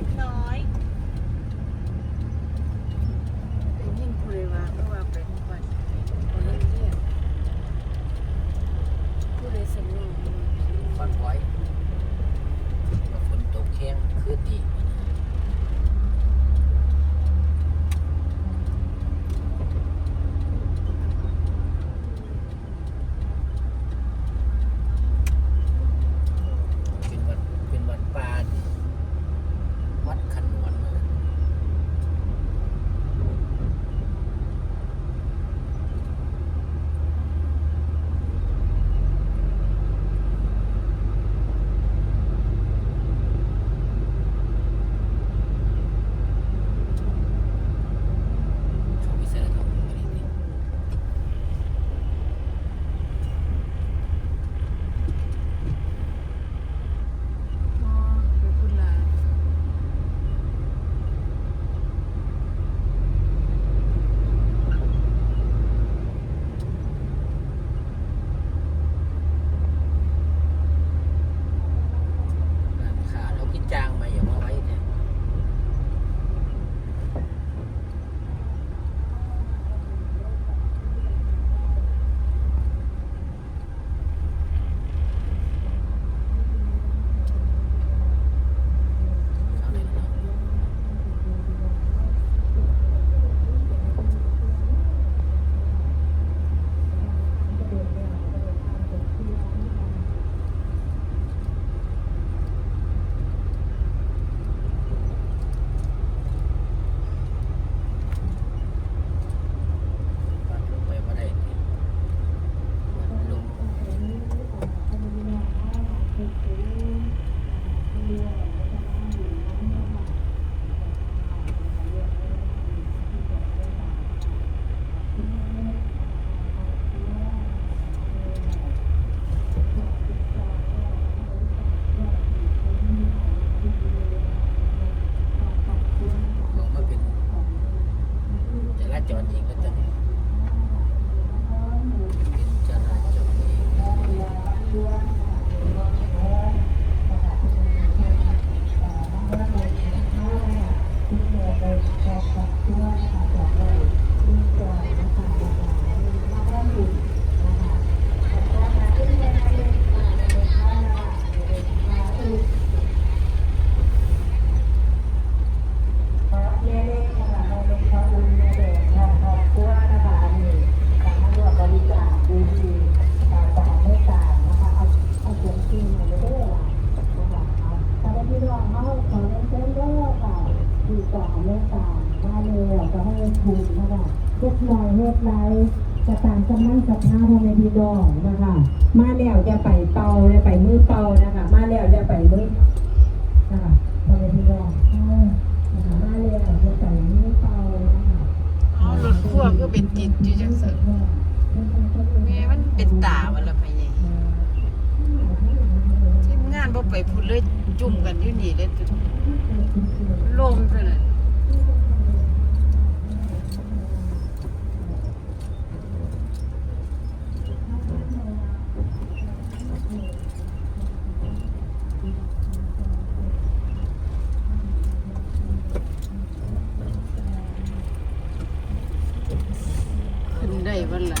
ล็กน้อยเป็นยิ่งคุยว่าก็ว่าเป็นคนคนเรียกผู้ใดสำรวจฟันไว้ Yeah. เฮ็ดลอยเฮ็ดไรจะตามกำลังศรัทธาพ่อแม่พี่น้องนะคะ มาแล้วจะไปเป่าจะไปมือเป่านะคะ มาแล้วจะไปมือนะคะพ่อแม่พี่น้องนะคะมาแล้วจะไปมือเป่านะคะเอารถพ่วงก็เป็นติดอยู่จังซั่นแม่มันเป็นตาวันละพะใหญ่ทีมงานบ่ไปพูดเลยจุ่มกันอยู่นี่เลยลมซะน่ะขึ้นได้วันละ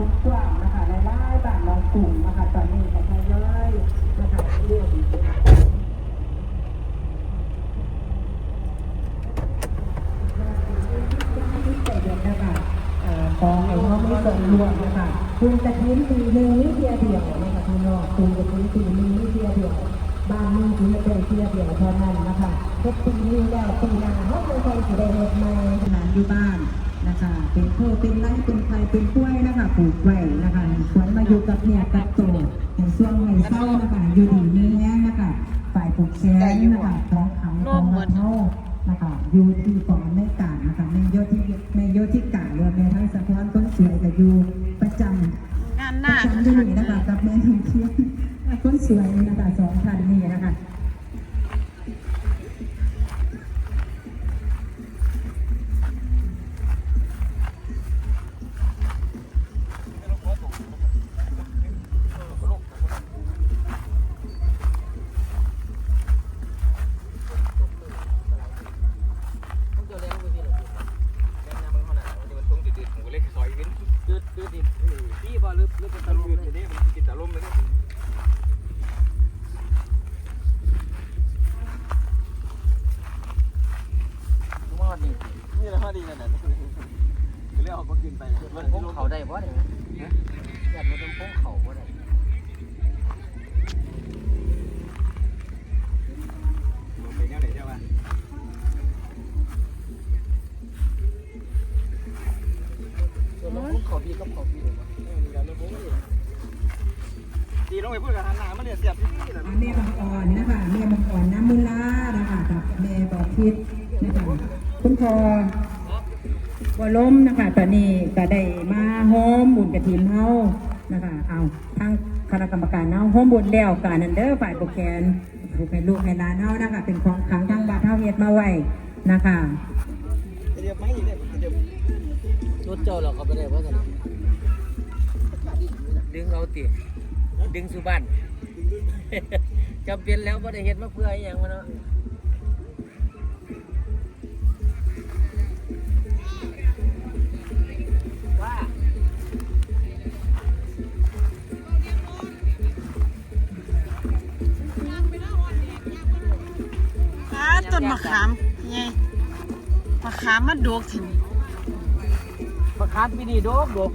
ทุกกล้างนะคะในร้ายบ้านบางกลุ่มนะคะตอนนี้ก็ทยอยนะคะเรื่องของไอ้ห้องนี้ส่วนรวมนะคะคุณจะทิ้งตีนึงนี่เทียวเดียวนะคะคุณนอกคุณกระทิ้งตีนึงนี่เทียวเดียวบ้านนี้คุณจะเป็นเทียวเดียวเท่านั้นนะคะทุกตีนี้แล้วตีนหน้าเขาจะใส่สีแดงมาหลานอยู่บ้าน นะคะ เป็นโคเป็นไร่เป็นไฟเป็นกล้วยนะคะปลูกไว้นะคะสวนมาอยู่กับเนี่ยกับโตแห่งช่วงไห่งเศร้านะคะอยู่ดีมีแห้นะคะฝ่ายปลูกแช่นะคะของเขาของเขานะคะอยู่ที่ก่อนไม่กาดนะคะไม่โยที่ม่โยที่กาดรวมแม้ทั้งสะท้อนต้นสวยแต่อยู่ประจำงานหน้าประจำที่นี่นะคะ ดีนั่นแหละเรียกออกก็กินไปมันพงเขาได้บ่ได้ไหมอยากมันเป็นพงเขาบ่ได้ไปแนวไหนเจ้าวะส่วนมันพงเขาพี่กับเขาพี่เลยบ่ดีลงไปพูดกับหันหน้ามาเรียนเสียบที่นี่แหละแม่บางอ่อนนะคะแม่บางอ่อนน้ำมุลานะคะกับแม่บอพิษนะคะคุณพ่อ วล้มนะคะ ตอนนี้ก็ได้มาโฮมบุญกระถินเฮานะคะ เอาทางคณะกรรมการเฮาโฮมบุญแล้วการนันเดอร์ฝ่ายโปรแกรมลูกให้ลูกให้หลานเฮานะคะ เป็นของขังทางบาทเฮาเฮ็ดมาไว้นะคะเรียบไม่เนี่ยเรียบรถเจ้าเราก็ไปได้บ่ซั่นดึงเอาติดึงสุบันจำเป็นแล้วบ่ได้เฮ็ดมาเพื่ออีหยังวะเนาะ นมะขามไงมะขามมันโดกทีนี้มะขามพี่ดีโดกโดก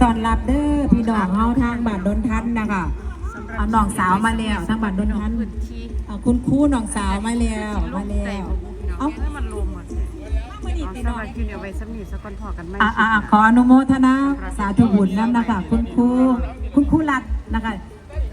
ต้อนรับเด้อพี่น้องเฮาทางบ้านดอนทันนะคะเอาน้องสาวมาแล้วทางบ้านดอนทันพื้นที่เอาคุณครูน้องสาวมาแล้วมาแล้ใส่วบุกพี่น้องเอ้าให้มันรวมหมดมานี่เอาพี่สน้องวัสดีเดี๋ยวไว้สำนีสักคนพอกันไหมอ่าอ่าขออนุโมทนาสาธุบุญน้ำนะคะคุณครูคุณครูรัตน์นะคะ